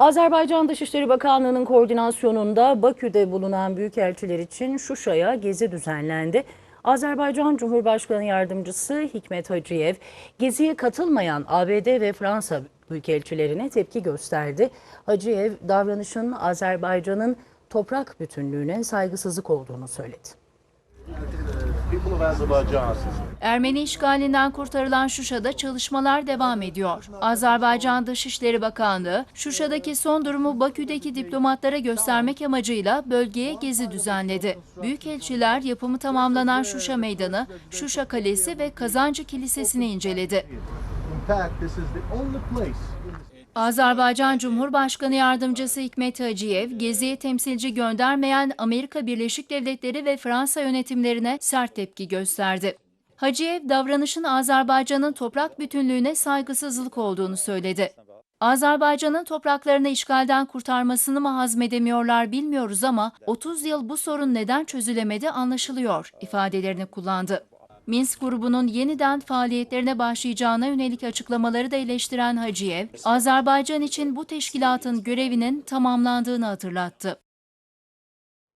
Azerbaycan Dışişleri Bakanlığı'nın koordinasyonunda Bakü'de bulunan büyükelçiler için Şuşa'ya gezi düzenlendi. Azerbaycan Cumhurbaşkanı Yardımcısı Hikmet Hacıyev, geziye katılmayan ABD ve Fransa büyükelçilerine tepki gösterdi. Hacıyev, davranışın Azerbaycan'ın toprak bütünlüğüne saygısızlık olduğunu söyledi. Ermeni işgalinden kurtarılan Şuşa'da çalışmalar devam ediyor. Azerbaycan Dışişleri Bakanlığı, Şuşa'daki son durumu Bakü'deki diplomatlara göstermek amacıyla bölgeye gezi düzenledi. Büyükelçiler yapımı tamamlanan Şuşa Meydanı, Şuşa Kalesi ve Kazancı Kilisesi'ni inceledi. Azerbaycan Cumhurbaşkanı Yardımcısı Hikmet Hacıyev, geziye temsilci göndermeyen Amerika Birleşik Devletleri ve Fransa yönetimlerine sert tepki gösterdi. Hacıyev, davranışın Azerbaycan'ın toprak bütünlüğüne saygısızlık olduğunu söyledi. Azerbaycan'ın topraklarını işgalden kurtarmasını mı hazmedemiyorlar bilmiyoruz ama 30 yıl bu sorun neden çözülemedi anlaşılıyor ifadelerini kullandı. Minsk grubunun yeniden faaliyetlerine başlayacağına yönelik açıklamaları da eleştiren Hacıyev, Azerbaycan için bu teşkilatın görevinin tamamlandığını hatırlattı.